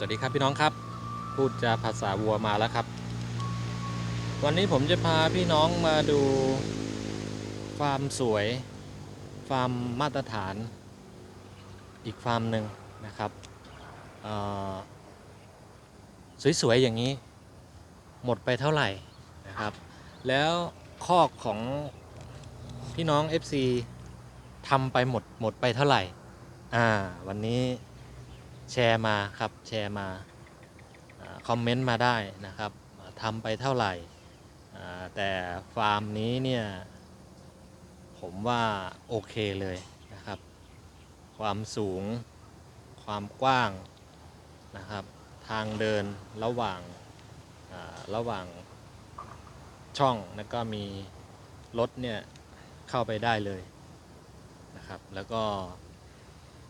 สวัสดีครับพี่น้องครับ พูดจาภาษาวัวมาแล้วครับ วันนี้ผมจะพาพี่น้องมาดูฟาร์มสวยฟาร์มมาตรฐาน อีกฟาร์มหนึ่งนะครับสวยๆอย่างนี้ หมดไปเท่าไหร่นะครับ แล้วคอกของพี่น้อง FC ทำไปหมดหมดไปเท่าไหร่อ่าวันนี้ แชร์มาครับแชร์มาอคอมเมนต์มาได้นะครับทำไปเท่าไหร่แต่ฟาร์มนี้เนี่ยผมว่าโอเคเลยนะครับ ความสูง ความกว้างนะครับ ทางเดินระหว่างระหว่างช่องแล้วก็มีรถเนี่ยเข้าไปได้เลยนะครับ แล้วก็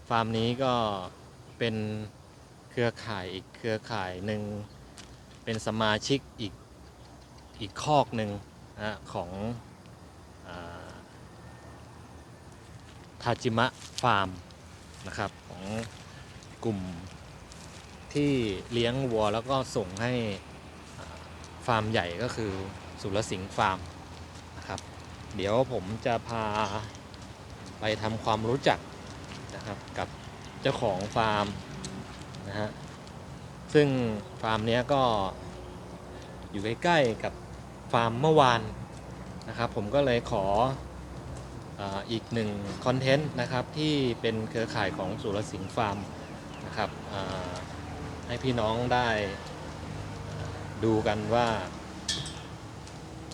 ฟาร์มนี้ก็ เป็นเครือข่ายอีกเครือข่ายหนึ่งเป็นสมาชิกอีกอีกคอกหนึ่งนะของทาจิมะฟาร์มนะครับของกลุ่มที่เลี้ยงวัวแล้วก็ส่งให้ฟาร์มใหญ่ก็คือสุรสิงห์ฟาร์มนะครับ เดี๋ยวผมจะพาไปทำความรู้จักนะครับกับ เจ้าของฟาร์มนะฮะซึ่งฟาร์มเนี้ยก็อยู่ใกล้ๆกับฟาร์มเมื่อวานนะครับผมก็เลยขออ,อีกหนึ่งคอนเทนต์นะครับที่เป็นเครือข่ายของสุรสิงห์ฟาร์มนะครับให้พี่น้องได้ดูกันว่า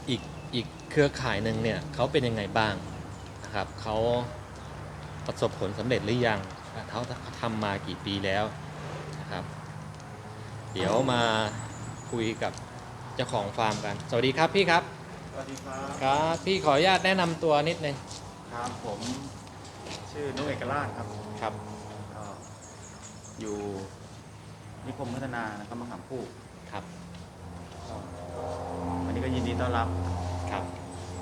อีกอีกเครือข่ายหนึ่งเนี่ยเขาเป็นยังไงบ้างนะครับเขาประสบผลสำเร็จหรือยัง เขาทำมากี่ปีแล้วนะครับ เดี๋ยวมาคุยกับเจ้าของฟาร์มกัน สวัสดีครับพี่ครับ สวัสดีครับครับพี่ขออนุญาตแนะนำตัวนิดนึงครับผมชื่อนุกเอกราชครับครับก็อยู่นิคมพัฒนานะครับมะขามพูกครับก็วันนี้ก็ยินดีต้อนรับครับ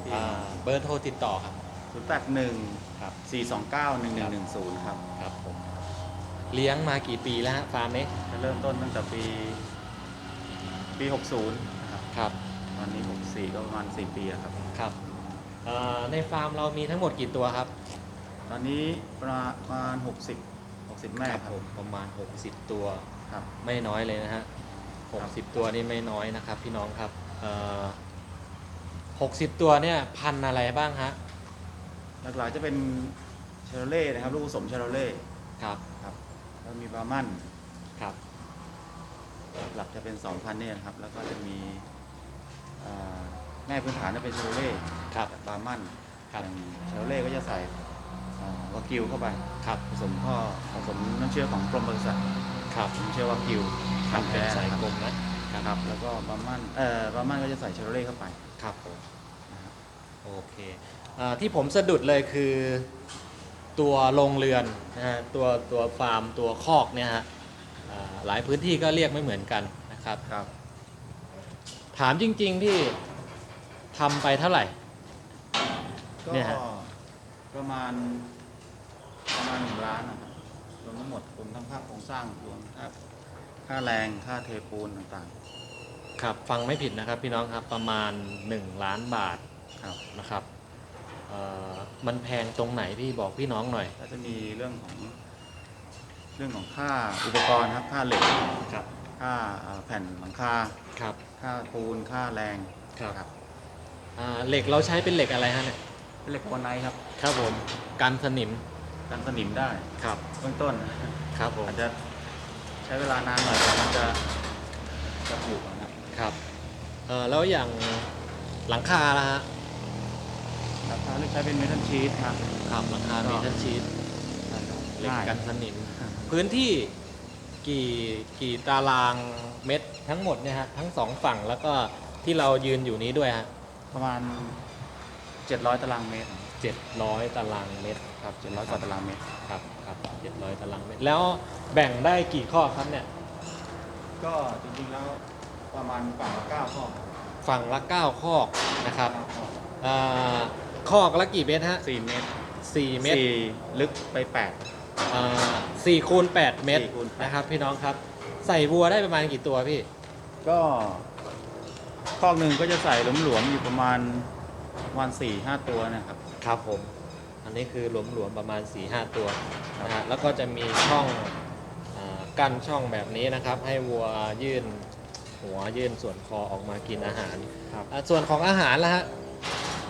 ที่อ่าเบอร์โทรติดต่อครับ 0 8 1ครับ4 2 9 1 1 1 0ครับครับผมเลี้ยงมากี่ปีแล้วฮะฟาร์มนี้จะเริ่มต้นตั้งแต่ปีปี60นะครับครับตอนนี้64ก็ประมาณ4ปีแล้วครับ ครับเอ่อในฟาร์มเรามีทั้งหมดกี่ตัวครับตอนนี้ประมาณ60 60แม่ครัผบมประมาณ 60 ตัว ครับ ไม่น้อยเลยนะฮะครับ60ตัวนี่ไม่น้อยนะครับ พี่น้องครับเอ่อ60ตัวเนี่ยพันธุ์อะไรบ้างฮะ หลักๆจะเป็นเชโรเล่นะครับ ลูกผสมเชโรเล่ครับครับแล้วมีบราหมันครับหลักจะเป็น 2,000เนี่ยนะครับ แล้วก็จะมีเอ่อแม่พื้นฐานจะเป็นเชโรเล่ครับบาร์มันครับอย่างเชโรเล่ก็จะใส่เอ่อวากิวเข้าไปครับผสมพ่อผสมน้ำเชื่อของกรมปศุสัตว์ครับน้ำเชื่อวากิวครับพันธุ์เป็นแท้สายนะกคลรับมนะครับ แล้วก็บาร์มันเอ่อบาร์มันก็จะใส่เชโรเล่เข้าไป ครับผมนะครับโอเคเอ่อ ที่ผมสะดุดเลยคือตัวโรงเรือนนะฮะตัวตัวฟาร์มตัวคอกเนี่ยฮะอ่าหลายพื้นที่ก็เรียกไม่เหมือนกันนะครับครับ ถามจริง ๆ ที่ทำไปเท่าไหร่ก็เนี่ยฮะประมาณประมาณหนึ่งล้านนะครับรวมทั้งหมดรวมทั้งค่าโครงสร้างรวมค่าค่าแรงค่าเทปูนต่างครับฟังไม่ผิดนะครับพี่น้องครับประมาณ 1 ล้านบาทๆครับ นะครับเอ่อ มันแพงตรงไหนพี่บอกพี่น้องหน่อย ก็จะมีเรื่องของเรื่องของค่าอุปกรณ์ครับค่าเหล็กครับค่าเอ่อแผ่นหลังคาครับค่าปูนค่าแรงครับครับอ่าเหล็กเราใช้เป็นเหล็กอะไรฮะเนี่ยเป็นเหล็กโคนไนท์ครับครับผมกันสนิมกันสนิมได้ครับเบื้องต้นครับผมอาจจะใช้เวลานานหน่อยแต่มันจะจะผูกนะครับครับเออแล้วอย่างหลังคาละฮะครับถ้าเลือกใช้เป็นเมทัลชีทครับ ครับหลังคาก็มีทันชีตใช่ครับเหล็กง่ายกันสนิม พื้นที่กี่กี่ตารางเมตรทั้งหมดเนี่ยฮะทั้งสองฝั่งแล้วก็ที่เรายืนอยู่นี้ด้วยฮะประมาณ 700 ตารางเมตรเจ็ดร้อยตารางเมตรครับ700กว่าตารางเมตรครับครับเจ็ดร้อยตารางเมตร แล้วแบ่งได้กี่ข้อครับเนี่ย ก็จริงๆแล้วประมาณฝั่งละ9ข้อ ฝั่งละเก้าข้อนะครับ เก้าข้ออ่าข้อละกี่เมตรฮะสี่เมตรสี่เมตรสี่ลึกไปแปด อ่าสี่คูณแปดเมตรสี่คูณแปด นะครับพี่น้องครับ ใส่วัวได้ประมาณกี่ตัวพี่ ก็คอกหนึ่งก็จะใส่หลวมๆอยู่ประมาณวันสี่ห้าตัวนะครับ ครับผม อันนี้คือหลวมๆประมาณ4-5หตัวนะฮะ แล้วก็จะมีช่องอากั้นช่องแบบนี้นะครับ ให้วัวยื่นหัวยื่นส่วนคอออกมากินอาหารครับ อ่าส่วนของอาหารล่ะฮะ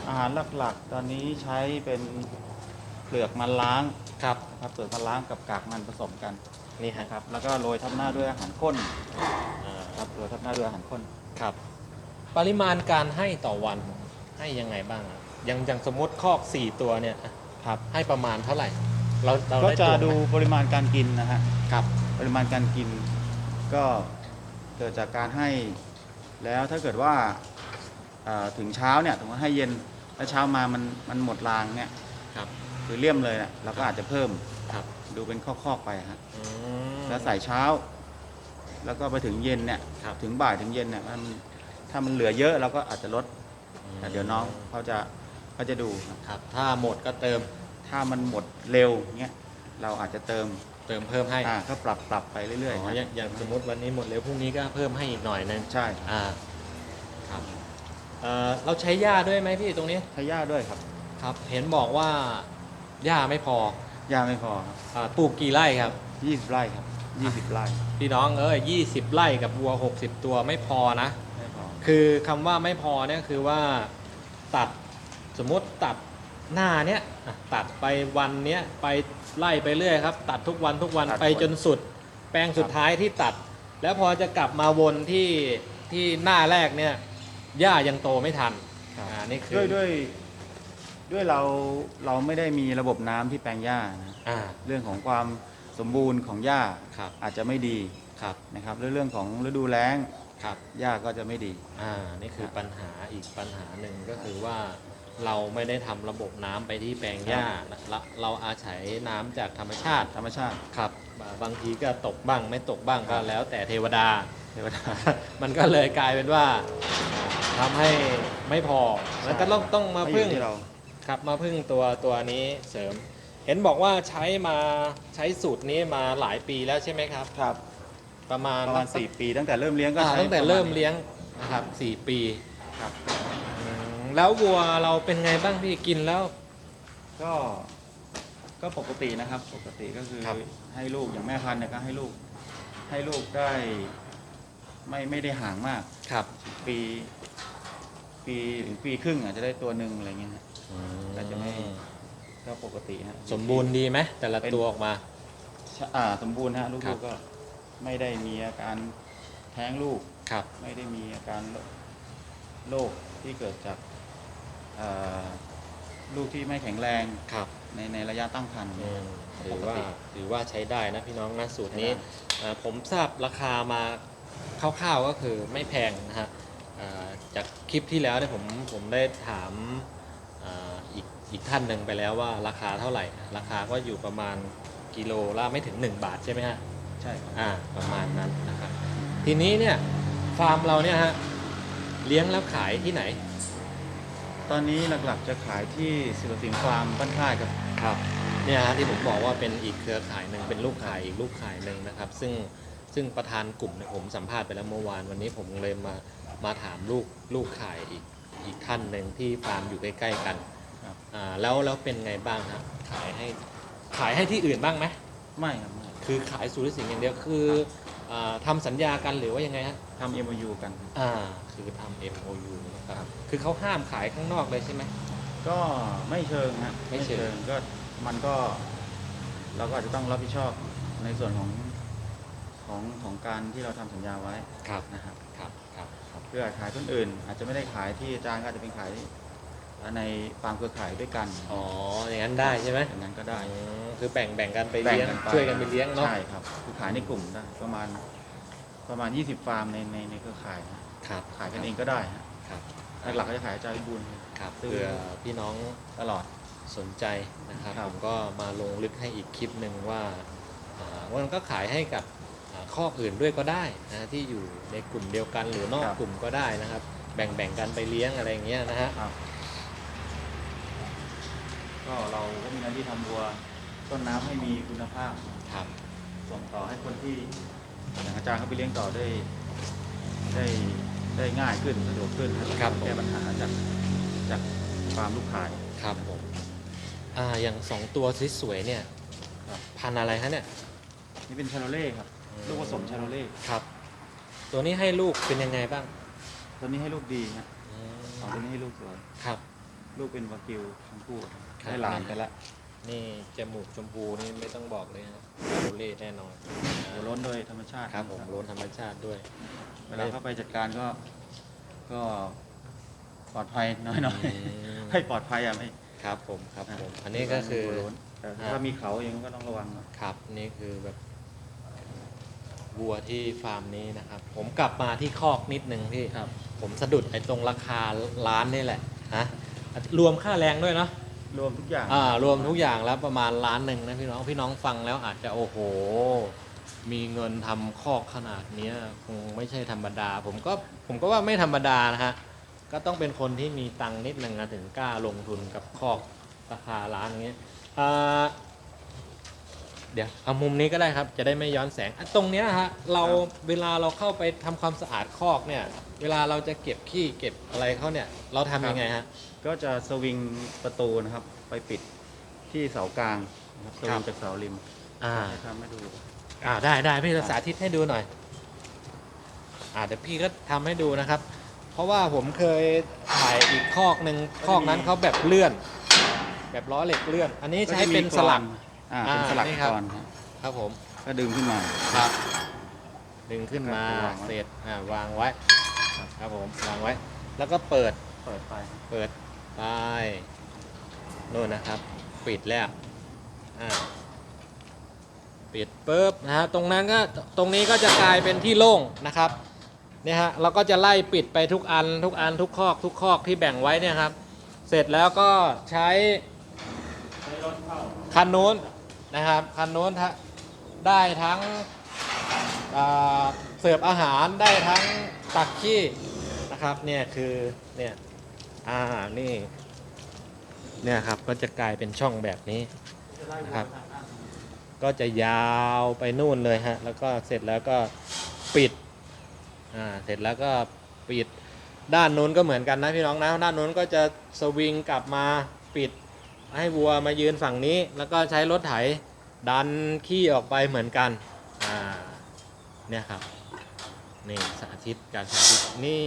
อาหารหลักๆ ตอนนี้ใช้เป็นเปลือกมันล้างครับนะครับเปลือกมันล้างกับกากมันผสมกันนี่ฮะนะครับ แล้วก็โรยทับหน้าด้วยอาหารข้นอ่าครับโรยทับหน้าด้วยอาหารข้นครับ ปริมาณการให้ต่อวันให้ยังไงบ้างอะอย่างอย่างสมมติคอก4ตัวเนี่ยอะครับ ให้ประมาณเท่าไหร่ เราเราก็ได้จะตวงไหมดูปริมาณการกินนะฮะ ครับปริมาณการกินก็เกิดจากการให้แล้วถ้าเกิดว่าเอ่อถึงเช้าเนี่ยถึงว่าให้เย็น แล้วเช้ามามันมันหมดรางเนี่ยครับ คือเลี่ยมเลยเนี่ยเราก็อาจจะเพิ่มครับดูเป็นข้อๆไปฮะอืม แล้วใส่เช้า แล้วก็ไปถึงเย็นเนี่ยครับ ถึงบ่ายถึงเย็นเนี่ยมันถ้ามันเหลือเยอะเราก็อาจจะลดแต่เดี๋ยวน้องเขาจะเขาจะดูครับครับ ถ้าหมดก็เติมถ้ามันหมดเร็วเงี้ยเราอาจจะเติมเติมเพิ่มให้อ่าก็ปรับปรับไปเรื่อยอ๋ๆอฮะอย่างอย่างสมมติวันนี้หมดเร็วพรุ่งนี้ก็เพิ่มให้อีกหน่อยนึงใช่ อ่าครับ เอ่อเราใช้หญ้าด้วยไหมพี่ตรงนี้ใช้หญ้าด้วยครับครับ เห็นบอกว่าหญ้าไม่พอหญ้าไม่พอครับอ่าปลูกกี่ไร่ครับ ยี่สิบไร่ครับยี่สิบไร่พี่น้องเอ้ยยี่สิบไร่กับวัว60ตัวไม่พอนะ ไม่พอคือคำว่าไม่พอเนี่ยคือว่าตัดสมมติตัดหน้าเนี้ยอะตัดไปวันเนี้ยไปไล่ไปเรื่อยครับ ตัดทุกวันทุกวันไปจนสุด แปลงสุดท้ายที่ตัด แล้วพอจะกลับมาวนที่ที่หน้าแรกเนี่ย หญ้ายังโตไม่ทันครับ อ่านี่คือด้วยด้วยด้วยเราเราไม่ได้มีระบบน้ำที่แปลงหญ้านะอ่าเรื่องของความสมบูรณ์ของหญ้าครับอาจจะไม่ดีครับนะครับแล้วเรื่องของฤดูแล้งครับ หญ้าก็จะไม่ดี อ่า นี่คือปัญหาอีกปัญหาหนึ่งก็คือว่าเราไม่ได้ทำระบบน้ำไปที่แปลงหญ้าเราเราอาศัยน้ำจากธรรมชาติธรรมชาติ ครับบางบางทีก็ตกบ้างไม่ตกบ้างก็แล้วแต่เทวดา เทวดา มันก็เลยกลายเป็นว่าอ่า ทำให้ไม่พอแล้วก็ต้องต้องมาพึ่ง ไอยู่ที่เรา ครับมาพึ่งตัวตัวนี้เสริม เห็นบอกว่าใช้มาใช้สูตรนี้มาหลายปีแล้วใช่ไหมครับ ครับประมาณประมาณสี่ปีตั้งแต่เริ่มเลี้ยงก็อ่าใช้ตั้งแต่ประาณเริ่มนี้ เลี้ยงนะครับสี่ปีครับ อืมแล้ววัวเราเป็นไงบ้างพี่กินแล้ว ก็ก็ปกตินะครับ ปกติก็คือครับ ให้ลูกอย่างแม่พันธุ์เนี่ยก็ให้ลูกให้ลูกได้ ไม่ไม่ได้ห่างมาก ครับ ปี ปีถึงปีครึ่งอาจจะได้ตัวหนึ่งอะไรเงี้ยฮะแต่จะไม่ก็ปกติฮะ สมบูรณ์ดีไหมแต่ละเป็น ตัวออกมาชะอ่าสมบูรณ์ฮะลูครักบๆก็ไม่ได้มีอาการแท้งลูก ครับไม่ได้มีอาการโรคที่เกิดจากเอ่อลูกที่ไม่แข็งแรงครับในในระยะตั้งครรภ์ อืมถืปอกว่าติถือว่าใช้ได้นะพี่น้องนะสูตรนี้ใช้ได้เอ่อผมทราบราคามาคร่าวๆก็คือไม่แพงนะฮะเอ่อ จากคลิปที่แล้วเนี่ยผมผมได้ถามเอ่ออีกอีกท่านหนึ่งไปแล้วว่าราคาเท่าไหร่ ราคาก็อยู่ประมาณกิโลละไม่ถึง 1 บาทใช่ไหมฮะใช่ครับอ่าประมาณนั้นนะครับทีนี้เนี่ยฟาร์มเราเนี่ยฮะเลี้ยงแล้วขายที่ไหน ตอนนี้หลักๆจะขายที่ศิลปินฟาร์มบ้านค่ายครับครับเนี่ยฮะที่ผมบอกว่าเป็นอีกเครือข่ายหนึ่งเป็นลูกข่ายอีกลูกข่ายหนึ่งนะครับ ซึ่ง ซึ่งประธานกลุ่มเนี่ยผมสัมภาษณ์ไปแล้วเมื่อวานวันนี้ผมเลยมามาถามลูกลูกข่ายอีกอีกท่านหนึ่งที่ฟาร์มอยู่ใกล้ๆกันครับอ่าแล้วแล้วเป็นไงบ้างฮะขายให้ขายให้ที่อื่นบ้างไหมไม่ครับไม่คือขายสุริสิงห์อย่างเดียวคืออาทำสัญญากันหรือว่ายังไงฮะทำ MOU กัน อ่าคือทำ MOU นะครับ คือเขาห้ามขายข้างนอกเลยใช่ไหม ก็ไม่เชิงฮะไม่เชิง ก็มันก็ เราก็อาจจะต้องรับผิดชอบในส่วนของ ของของการที่เราทำสัญญาไว้ครับนะครับครับครับครับเพื่อขายคนอื่น อาจจะไม่ได้ขายที่อาจารย์ก็อาจจะเป็นขายในฟาร์มเครือข่ายด้วยกันอ๋ออย่างนั้นได้ใช่ไหมอย่างนั้นก็ได้อืมคือแบ่งแบ่งกันไปแบ่งเลี้ยงกันไปช่วยกันไปเลี้ยงเนาะใช่ครับคือขายในกลุ่มได้ประมาณประมาณ 20 ฟาร์มในในในเครือข่ายฮะครับขายกันเองก็ได้ฮะครับหลักๆก็จะขายอาจารย์วิบูลย์ครับซื้อเผื่อพี่น้องตลอดสนใจนะครับครับผมก็มาลงลึกให้อีกคลิปหนึ่งว่าอ่าว่ามันก็ขายให้กับอ่า ข้ออื่นด้วยก็ได้นะที่อยู่ในกลุ่มเดียวกันหรือนอกกลุ่มก็ได้นะครับ แบ่งแบ่งกันไปเลี้ยงอะไรอย่างเงี้ยนะฮะครับ ก็เราก็มีหน้าที่ทำบัวต้นน้ำให้มีคุณภาพ ครับส่งต่อให้คนที่อย่างอาจารย์เขาไปเลี้ยงต่อได้ได้ได้ง่ายขึ้นสะดวกขึ้นครับผมแก้ปัญหาจากจากฟาร์มลูกขาย ครับผมอ่าอย่างสองตัวสวยๆเนี่ยครับ พันธุ์อะไรฮะเนี่ยนี่เป็นชาโลเล่ครับ ลูกผสมชาโลเล่ครับ ตัวนี้ให้ลูกเป็นยังไงบ้างตัวนี้ให้ลูกดีนะสองตัวนี้ให้ลูกสวย ครับ ลูกเป็นวากิวทั้งคู่ครับ ได้หลานไปละนี่จมูกชมพูนี่ไม่ต้องบอกเลยฮะโรเล่แน่นอนหัวโล้นโดยธรรมชาติครับผมโรนธรรมชาติด้วย เวลาเข้าไปจัดการก็ ก็ปลอดภัยน้อยอืมๆให้ปลอดภัยอะไม่ครับผมครับผม อันนี้ก็คือหัวโล้นแต่ถ้ามีเขาเองก็ต้องระวังหน่อย ครับนี่คือแบบ วัวที่ฟาร์มนี้นะครับ ผมกลับมาที่คอกนิดนึงพี่ครับ ผมสะดุดไอ้ตรงราคาร้านนี่แหละฮะรวมค่าแรงด้วยเนาะรวมทุกอย่างอ่ารวมทุกอย่างแล้วประมาณล้านหนึ่งนะพี่น้องพี่น้องฟังแล้วอาจจะโอ้โห มีเงินทำคอกขนาดเนี้ยคงไม่ใช่ธรรมดา ผมก็ผมก็ว่าไม่ธรรมดานะฮะก็ต้องเป็นคนที่มีตังค์นิดนึงนะถึงกล้าลงทุนกับคอกราคาล้านอย่างเงี้ยอ่า เดี๋ยวเอามุมนี้ก็ได้ครับ จะได้ไม่ย้อนแสงอะตรงเนี้ยฮะเราเวลาเราเข้าไปทำความสะอาดคอกเนี่ย เวลาเราจะเก็บขี้เก็บอะไรเขาเนี่ย เราทำยังไงฮะ ก็จะสวิงประตูนะครับ ไปปิดที่เสากลางนะครับสครัวิบงจากเสาริมอ่าให้ทำให้ดู อ่าได้ได้พี่สาธิตให้ดูหน่อย อ่าเดี๋ยวพี่ก็ทำให้ดูนะครับ เพราะว่าผมเคยถ่ายอีกคอกหนึ่งคอกนั้นเขาแบบเลื่อน แบบล้อเหล็กเลื่อน อันนี้ใช้เป็นสลัก อ่าเป็นสลักอ่านี่ครับ ก่อนครับครับผมก็ดึงขึ้นมา ครับ ดึงขึ้นมาวางไว้เสร็จอ่าวางไว้ ครับผมวางไว้ แล้วก็เปิดเปิดไฟเปิดไปโน่นนะครับ ปิดแล้วอ่าปิดปุ๊บนะฮะตรงนั้นก็ตรงนี้ก็จะกลายเป็นที่โล่งนะครับเนี่ยฮะเราก็จะไล่ปิดไปทุกอันทุกอันทุกคอก ทุกคอกที่แบ่งไว้เนี่ยครับ เสร็จแล้วก็ใช้คันนู้น นะครับคันนู้นได้ทั้งเสิร์ฟอาหารได้ทั้งตักขี้นะครับเนี่ยคือเนี่ยอ่านี่เนี่ยครับก็จะกลายเป็นช่องแบบนี้นะครับ ก็จะยาวไปนู่นเลยฮะแล้วก็เสร็จแล้วก็ปิดอ่าเสร็จแล้วก็ปิดด้านนู้นก็เหมือนกันนะพี่น้องนะด้านนู้นก็จะสวิงกลับมาปิด ให้วัวมายืนฝั่งนี้ แล้วก็ใช้รถไถดันขี้ออกไปเหมือนกันอ่าเนี่ยครับนี่สาธิตการสาธิตนี่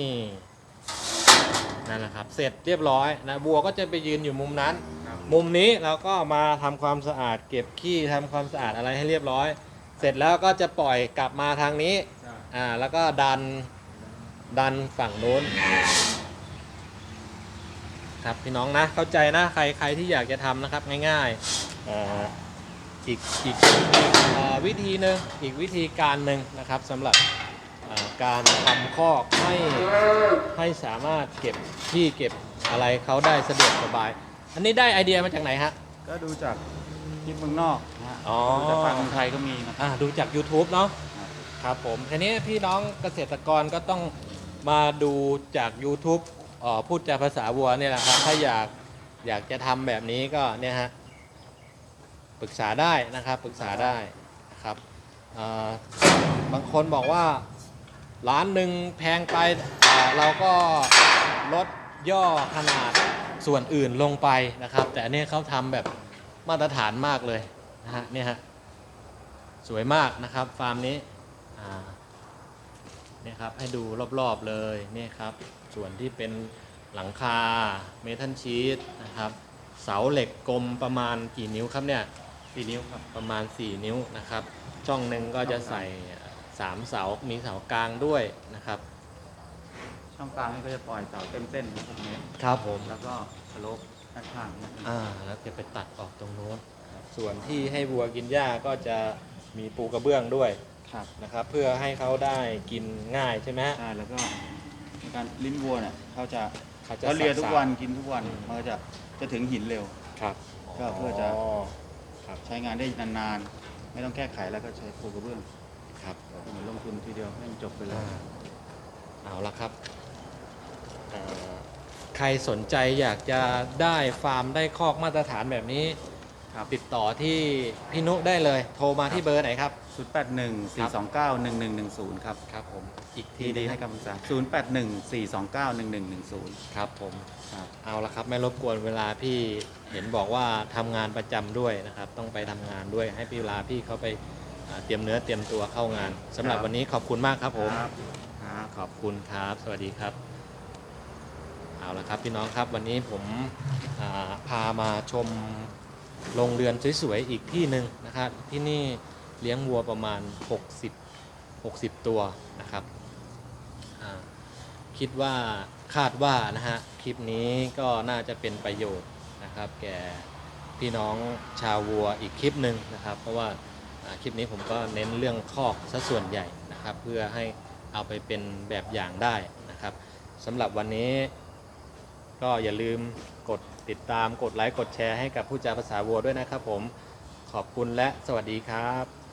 นั่นแหละครับเสร็จเรียบร้อยนะบัวก็จะไปยืนอยู่มุมนั้นครับมุมนี้เราก็มาทำความสะอาด เก็บขี้ทำความสะอาดอะไรให้เรียบร้อย เสร็จแล้วก็จะปล่อยกลับมาทางนี้ใช่อ่าแล้วก็ดันดันฝั่งนู้น ครับพี่น้องนะเข้าใจนะใครใครที่อยากจะทำนะครับง่ายๆอ่าอีกอีกอ่าวิธีหนึ่งอีกวิธีการหนึ่งนะครับสำหรับอ่าการทำคอกให้ให้สามารถเก็บที่เก็บอะไรเขาได้สะดวกสบาย อันนี้ได้ไอเดียมาจากไหนฮะก็ดูจากคลิปเมืองนอกนะฮะอ๋อดูจากฟังเมืองไทยก็มีนะอ่าดูจาก YouTube เนาะครับครับผมทีนี้พี่น้องเกษตรกรก็ต้องมาดูจาก YouTube เออพูดจาภาษาวัวเนี่ยแหละครับ ถ้าอยากอยากจะทำแบบนี้ก็เนี่ยฮะปรึกษาได้นะครับปรึกษาได้นะครับบางคนบอกว่าร้านหนึ่งแพงไปเราก็ลดย่อขนาดส่วนอื่นลงไปนะครับ แต่อันนี้เขาทำแบบมาตรฐานมากเลยนะฮะเนี่ยฮะสวยมากนะครับฟาร์มนี้อ่า เนี่ยครับให้ดูรอบๆเลยนี่ครับ ส่วนที่เป็นหลังคาเมทัลชีตนะครับ เสาเหล็กกลมประมาณกี่นิ้วครับเนี่ยสี่นิ้วครับประมาณ 4 นิ้วนะครับ ช่องหนึ่งก็จะใส่ 3 เสา มีเสากลางด้วยนะครับ ช่องกลางนี่ก็จะปล่อยเสาเต็มเส้น6เมตรครับผม แล้วก็สโลปด้านข้างนิดนึงอ่า แล้วจะไปตัดออกตรงโน้น ส่วนที่ให้วัวกินหญ้าก็จะมีปูกระเบื้องด้วย ครับนะครับ เพื่อให้เขาได้กินง่ายใช่ไหมฮะ ใช่แล้วก็ในการลิ้นวัวเนี่ยเขาจะเขาจะเขาเลียทุกสับๆวันกินทุกวันมันก็จะจะถึงหินเร็ว ครับก็เพื่อจะ ครับใช้งานได้นานๆ ไม่ต้องแก้ไขแล้วก็ใช้ปูกระเบื้องครับเหมือนลงทุนทีเดียวให้มันจบไปเลยอ่าเอาละครับเอ่อใครสนใจอยากจะได้ฟาร์มได้คอกมาตรฐานแบบนี้ ครับติดต่อที่พี่นุได้เลย โทรมาที่เบอร์ไหนครับ 081 429 1110 ครับครับผมอีกทีที่หดีนึงให้คำปรึกษา081 429 1110 ครับผมครับ เอาละครับไม่รบกวนเวลาพี่เห็นบอกว่าทำงานประจำด้วยนะครับ ต้องไปทำงานด้วยให้พี่เวลาพี่เขาไปอ่าเตรียมเนื้อเตรียมตัวเข้างานสำหรับครับ วันนี้ขอบคุณมากครับผม ครับครับ ขอบคุณครับ สวัสดีครับ เอาละครับพี่น้องครับวันนี้ผมอ่าพามาชมโรงเรือนสวยๆอีกที่หนึ่งนะครับที่นี่ เลี้ยงวัวประมาณ 60 60 ตัวนะครับคิดว่าคาดว่านะฮะคลิปนี้ก็น่าจะเป็นประโยชน์นะครับ แก่พี่น้องชาววัวอีกคลิปหนึ่งนะครับ เพราะว่าอ่าคลิปนี้ผมก็เน้นเรื่องคอกซะส่วนใหญ่นะครับ เพื่อให้เอาไปเป็นแบบอย่างได้นะครับสำหรับวันนี้ก็อย่าลืมกดติดตามกดไลค์กดแชร์ให้กับผู้จาภาษาวัวด้วยนะครับผมขอบคุณและสวัสดีครับ